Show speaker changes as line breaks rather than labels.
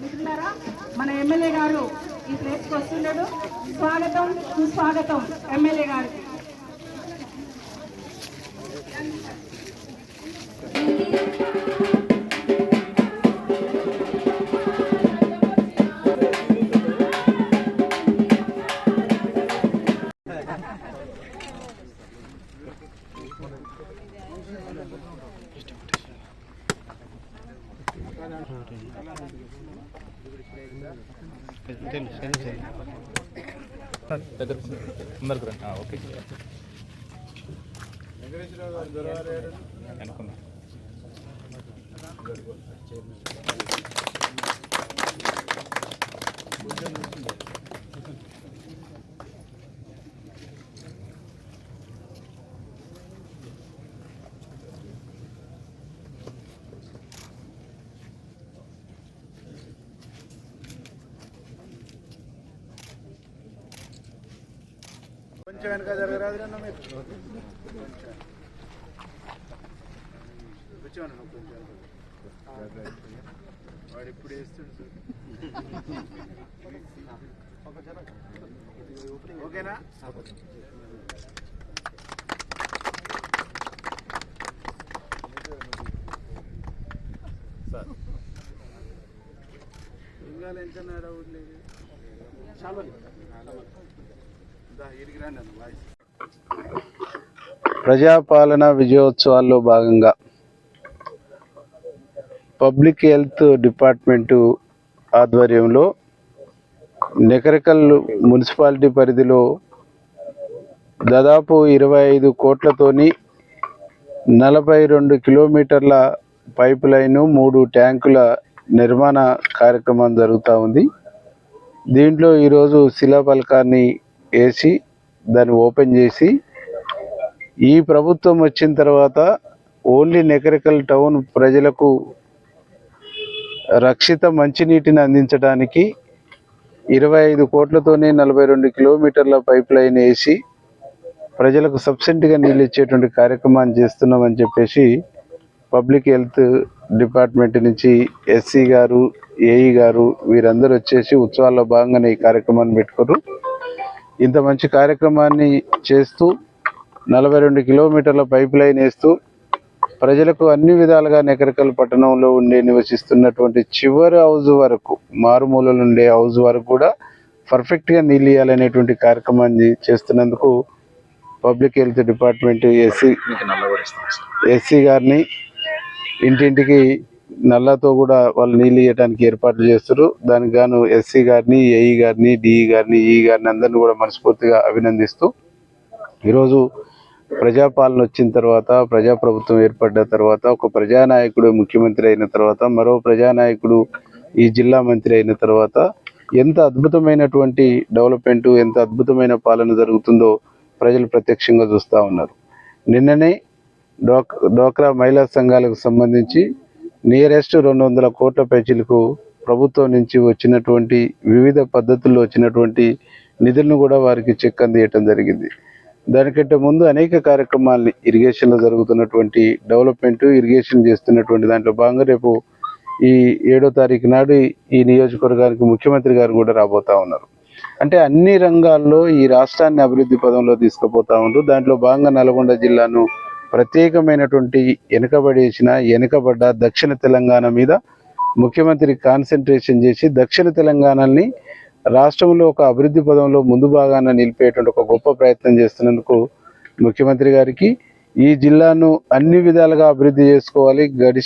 మిత్రులారా మన ఎమ్మెల్యే గారు ఈ ప్లేస్కి వస్తున్నాడు. స్వాగతం సుస్వాగతం ఎమ్మెల్యే గారికి.
ముందరకు రండి ఓకే అనుకున్నా
కొంచెం వెనక జరగరాదు కొంచెం వాడు ఇప్పుడు వేస్తుండు ఓకేనా?
సార్
ఇంకా ఎంత అడవులేదు చాలా ఇడికి రండి అన్న వాయిస్ ప్రజాపాలన విజయోత్సవాల్లో భాగంగా పబ్లిక్ హెల్త్ డిపార్ట్మెంటు ఆధ్వర్యంలో నెకరికల్ మున్సిపాలిటీ పరిధిలో దాదాపు ఇరవై ఐదు కోట్లతోని నలభై రెండు కిలోమీటర్ల పైప్ లైను మూడు ట్యాంకుల నిర్మాణ కార్యక్రమం జరుగుతూ ఉంది. దీంట్లో ఈరోజు శిలాఫలకాన్ని వేసి దాన్ని ఓపెన్ చేసి ఈ ప్రభుత్వం వచ్చిన తర్వాత ఓన్లీ నెకరికల్ టౌన్ ప్రజలకు రక్షిత మంచినీటిని అందించడానికి ఇరవై ఐదు కోట్లతోనే నలభై రెండు కిలోమీటర్ల పైప్ లైన్ వేసి ప్రజలకు సబ్సిడీగా నీళ్ళు ఇచ్చేటువంటి కార్యక్రమాన్ని చేస్తున్నామని చెప్పేసి పబ్లిక్ హెల్త్ డిపార్ట్మెంట్ నుంచి ఎస్సీ గారు ఏఈ గారు వీరందరూ వచ్చేసి ఉత్సవాల్లో భాగంగానే ఈ కార్యక్రమాన్ని పెట్టుకోరు ఇంత మంచి కార్యక్రమాన్ని చేస్తూ నలభై రెండు కిలోమీటర్ల పైప్ లైన్ వేస్తూ ప్రజలకు అన్ని విధాలుగా నెకరకల్ పట్టణంలో ఉండే నివసిస్తున్నటువంటి చివరి హౌస్ వరకు మారుమూలలు ఉండే హౌస్ వరకు కూడా పర్ఫెక్ట్గా నీళ్ళు ఇవ్వాలనేటువంటి కార్యక్రమాన్ని చేస్తున్నందుకు public health department SC SC గారిని ఇంటింటికి నల్లతో కూడా వాళ్ళు నీళ్ళు ఇవ్వడానికి ఏర్పాట్లు చేస్తారు దానికి గాను ఎస్సీ గారిని ఏఈ గారిని డిఈ గారిని ఈ గారిని అందరిని కూడా మనస్ఫూర్తిగా అభినందిస్తూ ఈరోజు ప్రజాపాలన వచ్చిన తర్వాత ప్రజాప్రభుత్వం ఏర్పడ్డ తర్వాత ఒక ప్రజానాయకుడు ముఖ్యమంత్రి అయిన తర్వాత మరో ప్రజానాయకుడు ఈ జిల్లా మంత్రి అయిన తర్వాత ఎంత అద్భుతమైనటువంటి డెవలప్మెంట్ ఎంత అద్భుతమైన పాలన జరుగుతుందో ప్రజలు ప్రత్యక్షంగా చూస్తూ ఉన్నారు. నిన్ననే డోక్ డోక్రా మహిళా సంఘాలకు సంబంధించి నియరెస్ట్ రెండు వందల కోట్ల పేచీలకు ప్రభుత్వం నుంచి వచ్చినటువంటి వివిధ పద్ధతుల్లో వచ్చినటువంటి నిధులను కూడా వారికి చెక్ అందియటం జరిగింది. దానికంటే ముందు అనేక కార్యక్రమాల్ని ఇరిగేషన్లో జరుగుతున్నటువంటి డెవలప్మెంట్ ఇరిగేషన్ చేస్తున్నటువంటి దాంట్లో భాగంగా రేపు ఈ ఏడో తారీఖు నాడు ఈ నియోజకవర్గానికి ముఖ్యమంత్రి గారు కూడా రాబోతా ఉన్నారు. అంటే అన్ని రంగాల్లో ఈ రాష్ట్రాన్ని అభివృద్ధి పదంలో తీసుకుపోతా ఉన్నారు. దాంట్లో భాగంగా నల్గొండ జిల్లాను ప్రత్యేకమైనటువంటి వెనుకబడేసిన వెనుకబడ్డ దక్షిణ తెలంగాణ మీద ముఖ్యమంత్రి కాన్సన్ట్రేషన్ చేసి దక్షిణ తెలంగాణని రాష్ట్రంలో ఒక అభివృద్ధి పదంలో ముందు భాగాన నిలిపేటువంటి ఒక గొప్ప ప్రయత్నం చేస్తున్నందుకు ముఖ్యమంత్రి గారికి ఈ జిల్లాను అన్ని విధాలుగా అభివృద్ధి చేసుకోవాలి. గడిచి